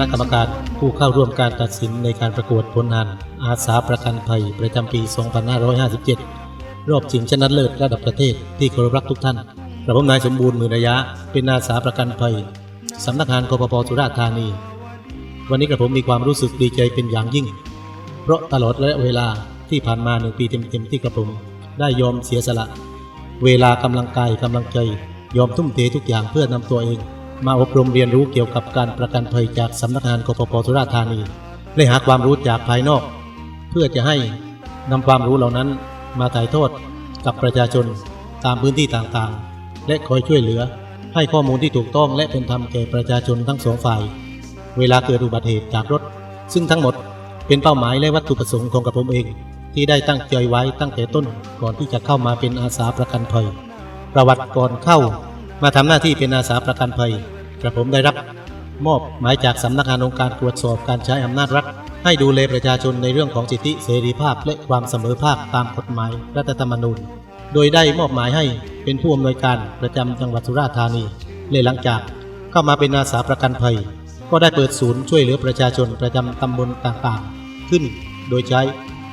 ณะกรรมการผู้เข้าร่วมการตัดสินในการประกวดผลงาน อาสาประกันภัยประจำปี 2557 รอบชิงชนะเลิศระดับประเทศที่เคารพรักทุกท่านกระผมนายสมบูรณ์มือระยะ เป็นอาสาประกันภัยสำนักงานกปปสุราษฎร์ธานี วันนี้กระผมมีความรู้สึกดีใจเป็นอย่างยิ่ง เพราะตลอดระยะเวลาที่ผ่านมาหนึ่งปีเต็มๆที่กระผมได้ยอมเสียสละ เวลากำลังกายกำลังใจ ยอมทุ่มเททุกอย่างเพื่อนำตัวเอง มาอบรมเรียนรู้เกี่ยวกับการประกันภัยจากสำนักงานกปปสุราษฎร์ธานีและหาความรู้จากภายนอก เพื่อจะให้นำความรู้เหล่านั้นมาถ่ายทอดกับประชาชนตามพื้นที่ต่างๆ และคอยช่วยเหลือ ให้ข้อมูลที่ถูกต้องและเป็นธรรมแก่ประชาชนทั้งสองฝ่าย เวลาเกิดอุบัติเหตุจากรถ ซึ่งทั้งหมดเป็นเป้าหมายและวัตถุประสงค์ของกระผมเอง ที่ได้ตั้งใจไว้ตั้งแต่ต้นก่อนที่จะเข้ามาเป็นอาสาประกันภัยประวัติก่อนเข้า มาทำหน้าที่เป็นอาสาประกันภัยกระผมได้รับ มอบหมายจากสำนักงานองค์การตรวจสอบการใช้อำนาจรัฐ ให้ดูแลประชาชนในเรื่องของสิทธิเสรีภาพและความเสมอภาคตามกฎหมายรัฐธรรมนูญ โดยได้มอบหมายให้เป็นผู้อำนวยการประจำจังหวัดสุราษฎร์ธานีและหลังจากเข้ามาเป็นอาสาประกันภัย ก็ได้เปิดศูนย์ช่วยเหลือประชาชนประจำตำบลต่างๆ ขึ้น โดยใช้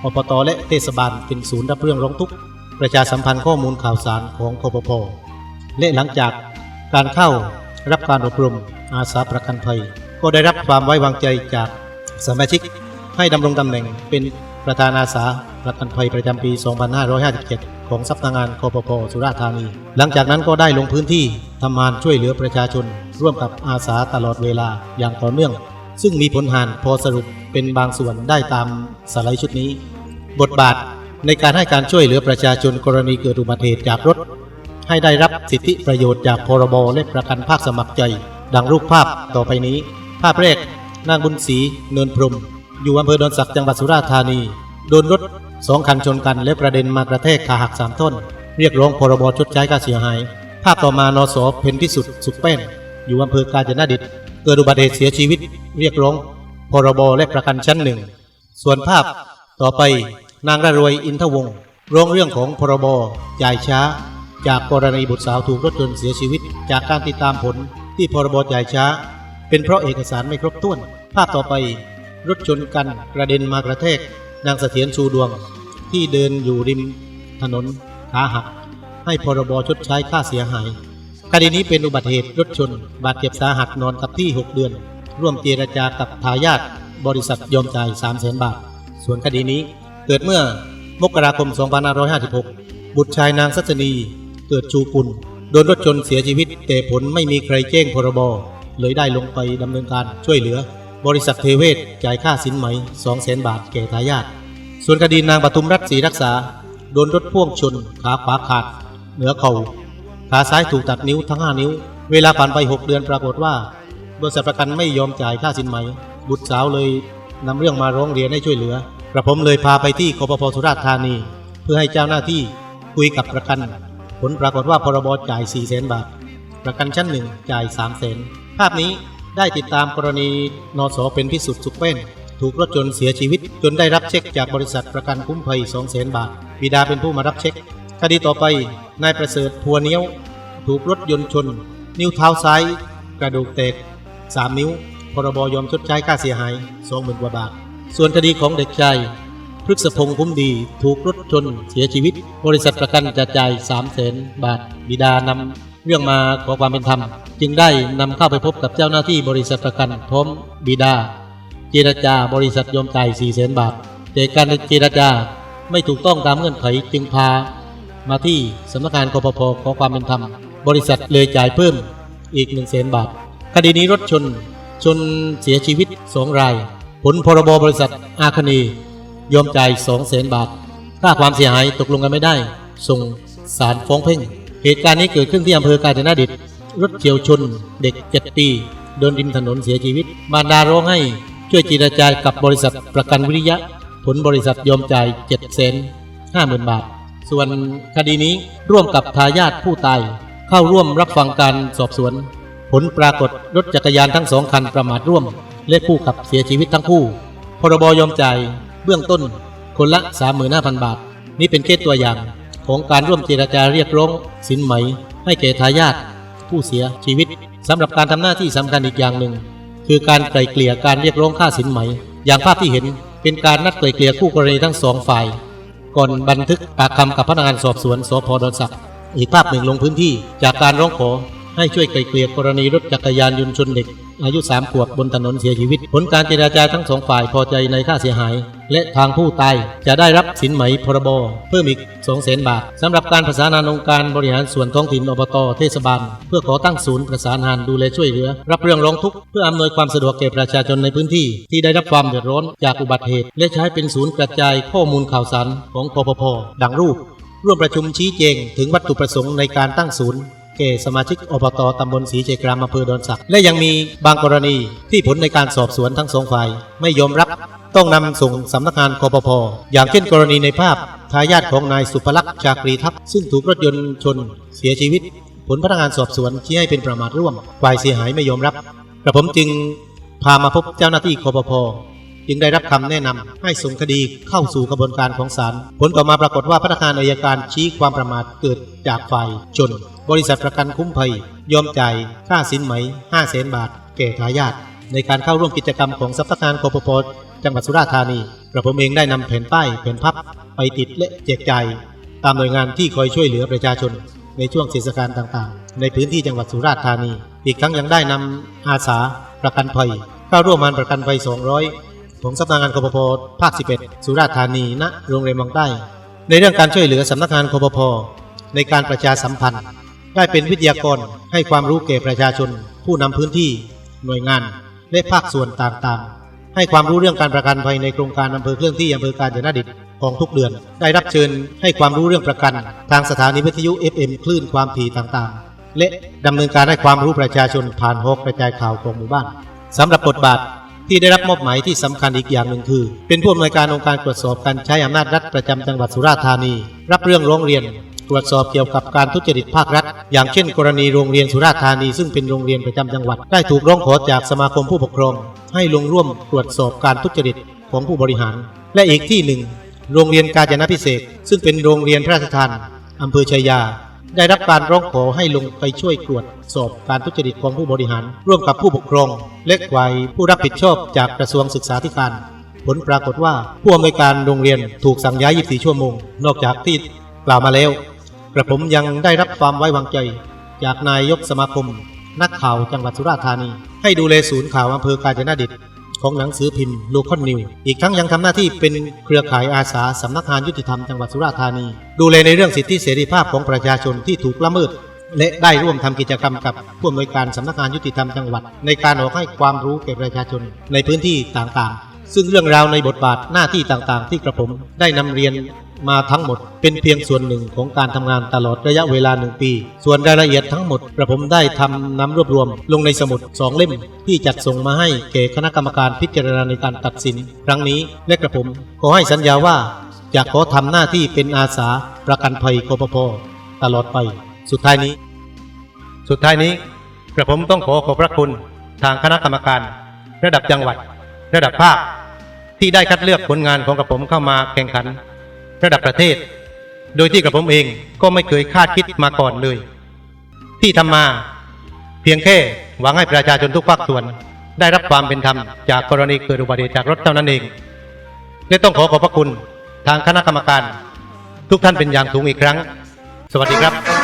อบตและเทศบาลเป็นศูนย์รับเรื่องร้องทุกข์ประชาสัมพันธ์ข้อมูลข่าวสารของคอปพ และหลังจากการเข้ารับการอบรมอาสาประกันภัย ก็ได้รับความไว้วางใจจากสมาชิกให้ดำรงตำแหน่งเป็นประธานอาสาประกันภัยประจำปี 2557 ของสำนักงานคปพสุราษฎร์ธานี หลังจากนั้นก็ได้ลงพื้นที่ทำงานช่วยเหลือประชาชน ร่วมกับอาสาตลอดเวลาอย่างต่อเนื่อง ซึ่งมีผลหานพอสรุปเป็นบางส่วนได้ตามสไลด์ชุดนี้ บทบาทในการให้การช่วยเหลือประชาชนกรณีเกิดอุบัติเหตุจากรถ ให้ได้รับสิทธิประโยชน์จากพรบและประกันภาคสมัครใจ ดังรูปภาพต่อไปนี้ ภาพแรกนางบุญศรีเนินพรม อยู่อำเภอดอนสักจังหวัดสุราษฎร์ธานี โดนรถสองคันชนกันและประเด็นมากระแทกขาหักสามท่อนเรียกร้องพรบชดใช้ค่าเสียหาย ภาพต่อมานสเพ็ญพิสุทธิ์สุขแป้น อยู่อำเภอกาญจนดิตเกิดอุบัติเหตุเสียชีวิต เรียกร้องพรบและประกันชั้นหนึ่ง ส่วนภาพต่อไปนางระรวยอินทวงร้องเรื่องของพรบจ่ายช้า จากกรณีบุตรสาวถูกรถยนต์เสียชีวิต จากการติดตามผลที่พรบจ่ายช้า เป็นเพราะเอกสารไม่ครบถ้วน ภาพต่อไป รถชนกันกระเด็นมากระแทก นางเสถียรชูดวง ที่เดินอยู่ริมถนนขาหัก ให้พรบชดใช้ค่าเสียหายคดีนี้เป็นอุบัติเหตุรถชน บาดเจ็บสาหัสนอนกับที่ 6 เดือน ร่วมเจรจากับทายาทบริษัทยอมจ่าย3 0 0 0 0 0บาท ส่วนคดีนี้เกิดเมื่อมกราคม 2556 บุตรชายนางสัจนี กิดชูกุลโดนรถชนเสียชีวิต แต่ผลไม่มีใครแจ้งพรบเลยได้ลงไปดำเนินการช่วยเหลือ บริษัทเทเวศจ่ายค่าสินไหม200,000 บาทแก่ทายาทส่วนคดีนางปทุมรัตน์ศรีรักษา โดนรถพ่วงชน ขาขวาขาด เหนือเขา่าขาซ้ายถูกตัดนิ้วทั้ง 5 นิ้ว เวลาผ่านไป 6 เดือนปรากฏว่า บริษัทประกันไม่ยอมจ่ายค่าสินไหม บุตรสาวเลยนำเรื่องมาร้องเรียนให้ช่วยเหลือกระผมเลยพาไปที่คปพสุราษฎร์ธานี เพื่อให้เจ้าหน้าที่คุยกับประกัน ลปรากฏว่าพรบจ่าย4 0 0 0 0 0บาท ประกันชั้นหนึ่งจ่าย3 0 0 0 0 0ภาพนี้ได้ติดตามกรณีนสเป็นพิสุทธิ์สุขเป้น ถูกรถยนเสียชีวิต จนได้รับเช็คจากบริษัทประกันคุ้มภัย2 0 0 0 0 0บาทบิดาเป็นผู้มารับเช็คคดีต่อไปนายประเสริฐพัวเนี้ยว ถูกรถยนต์ชน นิ้วเท้าซ้าย กระดูกแตก 3 นิ้ว พรบยอมชดใช้ค่าเสียหาย 20,000กว่าบาท ส่วนคดีของเด็กชาย พฤกษพงษ์คุ้มดี ถูกรถชนเสียชีวิต บริษัทประกันจะจ่าย3 0 0 0 0 0บาท บิดานำเรื่องมาขอความเป็นธรรม จึงได้นำเข้าไปพบกับเจ้าหน้าที่บริษัทประกันพร้อมบิดา เจรจาบริษัทยอมจ่าย4 0 0 0 0 0บาท แต่การเจรจาไม่ถูกต้องตามเงื่อนไขจึงพา มาที่สำนักงานคปพขอความเป็นธรรม บริษัทเลยจ่ายเพิ่มอีก1 0 0 0 0 0บาท คดีนี้รถชน ชนเสียชีวิต2ราย ผลพรบบริษัทอาคเนี ยอมจ่าย2 0 0 0 0 0บาท ค่าความเสียหายตกลงกันไม่ได้ ส่งศาลฟ้องเพ่ง เหตุการณ์นี้เกิดขึ้นที่อำเภอกาญจนดิตรถเฉียวชน เด็ก7ปีเดินริมถนนเสียชีวิต มารดาร้องให้ช่วยเจีรจากับบริษัทประกันวิริยะ ผลบริษัทยอมจ่าย7 5 0 0 0 0บาท ส่วนคดีนี้ร่วมกับทายาทผู้ตาย เข้าร่วมรับฟังการสอบสวน ผลปรากฏรถจักรยานทั้งสองคันประมาทร่วม และผู้ขับเสียชีวิตทั้งคู่ พรบยอมจ่าย เบื้องต้น คนละ 35,000 บาท นี่เป็นเคสตัวอย่างของการร่วมเจรจาเรียกร้องสินไหม ให้แก่ทายาทผู้เสียชีวิตสำหรับการทำหน้าที่สำคัญอีกอย่างหนึ่ง คือการไกล่เกลี่ยการเรียกร้องค่าสินไหม อย่างภาพที่เห็นเป็นการนัดไกล่เกลี่ยคู่กรณีทั้งสองฝ่าย ก่อนบันทึกปากคำกับพนักงานสอบสวนสพดอนสักอีกภาพหนึ่งลงพื้นที่จากการร้องขอ ให้ช่วยไกลเกลี่ยกรณีรถจักรยานยนต์ชนเด็ก อายุสามขวบบนถนนเสียชีวิต ผลการเจราจาทั้งสองฝ่ายพอใจในค่าเสียหาย และทางผู้ตายจะได้รับสินไหมพรบเพิ่มอีก2 0 0 0 0 0 บาทสำหรับการประสานงานองค์การบริหารส่วนท้องถิ่นอบตเทศบาล เพื่อขอตั้งศูนย์ประสานงานดูแลช่วยเหลือ รับเรื่องร้องทุกข์เพื่ออำนวยความสะดวกแก่ประชาชนในพื้นที่ ที่ได้รับความเดือดร้อนจากอุบัติเหตุ และใช้เป็นศูนย์กระจายข้อมูลข่าวสารของคอปพดังรูป ร่วมประชุมชี้แจงถึงวัตถุประสงค์ในการตั้งศูนย์ แก่สมาชิกอบตตำบลศรีเจกรามอำเภอดอนสัก และยังมีบางกรณีที่ผลในการสอบสวนทั้งสองฝ่ายไม่ยอมรับ ต้องนำส่งสำนักงานคอปพอย่างเช่นกรณีในภาพทายาทของนายสุภลักษณ์ชากรีทัพซึ่งถูกรถยนต์ชนเสียชีวิต ผลพนักงานสอบสวนชี้ให้เป็นประมาทร่วมฝ่ายเสียหายไม่ยอมรับกระผมจึงพามาพบเจ้าหน้าที่คอปพ จึงได้รับคำแนะนำให้ส่งคดีเข้าสู่กระบวนการของศาลผลต่อมาปรากฏว่าพนักงานอายการชี้ความประมาทเกิดจากฝ่ายจน บริษัทประกันคุ้มภัย ยอมจ่ายค่าสินไหม5 0 0แสนบาท แก่ทายาทในการเข้าร่วมกิจกรรมของสำนักงานคอปพจังหวัดสุราษฎร์ธานีกระผมเองได้นำแผ่นป้ายแผ่นพับไปติดและแจกจ่ายตามหน่วยงานที่คอยช่วยเหลือประชาชน ในช่วงเทศกาลต่างๆ ในพื้นที่จังหวัดสุราษฎร์ธานี อีกทั้งยังได้นำอาสาประกันภัยเข้าร่วมงานประกันภัย 200 ของสำนักงานคปพภาค 11 สุราษฎร์ธานีณโรงเรียนบางใต้ ในเรื่องการช่วยเหลือสำนักงานคปพในการประชาสัมพันธ์ ได้เป็นวิทยากรให้ความรู้แก่ประชาชน ผู้นำพื้นที่ หน่วยงาน และภาคส่วนต่างๆ ให้ความรู้เรื่องการประกันภัยในโครงการอำเภอเคลื่อนที่อำเภอการจนดิตของทุกเดือน ได้รับเชิญให้ความรู้เรื่องประกัน ทางสถานีวิทยุ FM คลื่นความถี่ต่างๆ และดำเนินการให้ความรู้ประชาชนผ่านหอกกระจายข่าวของหมู่บ้านสำหรับบทบาท ที่ได้รับมอบหมายที่สำคัญอีกอย่างหนึ่งคือ เป็นผู้อำนวยการองค์การตรวจสอบการใช้อำนาจรัฐประจำจังหวัดสุราษฎร์ธานี รับเรื่องร้องเรียน ตรวจสอบเกี่ยวกับการทุจริตภาครัฐ อย่างเช่น กรณีโรงเรียนสุราษฎร์ธานีซึ่งเป็นโรงเรียนประจำจังหวัดได้ถูกร้องขอจากสมาคมผู้ปกครอง ให้ลงร่วมตรวจสอบการทุจริตของผู้บริหาร และอีกที่หนึ่งโรงเรียนกาญจนพิเศษซึ่งเป็นโรงเรียนพระราชทานอำเภอชัยยา ได้รับการร้องขอให้ลงไปช่วยตรวจสอบการทุจริตของผู้บริหาร ร่วมกับผู้ปกครอง และฝ่ายผู้รับผิดชอบจากกระทรวงศึกษาธิการ ผลปรากฏว่าผู้อำนวยการโรงเรียนถูกสั่งย้าย 24 ชั่วโมง นอกจากที่กล่าวมาแล้ว กระผมยังได้รับความไว้วางใจ จากนายกสมาคม นักข่าวจังหวัดสุราษฎร์ธานี ให้ดูแลศูนย์ข่าวอำเภอกาญจนดิต ของหนังสือพิมพ์โลคอนนิวอีกทั้งยังทำหน้าที่เป็นเครือข่ายอาสาสำนักงานยุติธรรมจังหวัดสุราษฎร์ธานี ดูแลในเรื่องสิทธิเสรีภาพของประชาชนที่ถูกละเมิด และได้ร่วมทำกิจกรรมกับผู้อำนวยการสำนักงานยุติธรรมจังหวัด ในการออกให้ความรู้แก่ประชาชนในพื้นที่ต่างๆ ซึ่งเรื่องราวในบทบาทหน้าที่ต่างๆ ที่กระผมได้นำเรียน มาทั้งหมด เป็นเพียงส่วนหนึ่งของการทำงานตลอดระยะเวลาหนึ่งปี ส่วนรายละเอียดทั้งหมดกระผมได้ทำนำรวบรวม ลงในสมุดสองเล่ม ที่จัดส่งมาให้แก่คณะกรรมการพิจารณาในการตัดสิน ครั้งนี้และกระผมขอให้สัญญาว่าจะขอทำหน้าที่เป็นอาสาประกันภัยกปพตลอดไป สุดท้ายนี้ สุดท้ายนี้กระผมต้องขอขอบพระคุณทางคณะกรรมการ ระดับจังหวัด ระดับภาคที่ได้คัดเลือกผลงานของกระผมเข้ามาแข่งขัน ระดับประเทศ โดยที่กับผมเองก็ไม่เคยคาดคิดมาก่อนเลย ที่ทำมา เพียงแค่หวังให้ประชาชนทุกภาคส่วน ได้รับความเป็นธรรมจากกรณีเกิดอุบัติเหตุจากรถเท่านั้นเองและต้องขอขอบพระคุณทางคณะกรรมการ ทุกท่านเป็นอย่างสูงอีกครั้ง สวัสดีครับ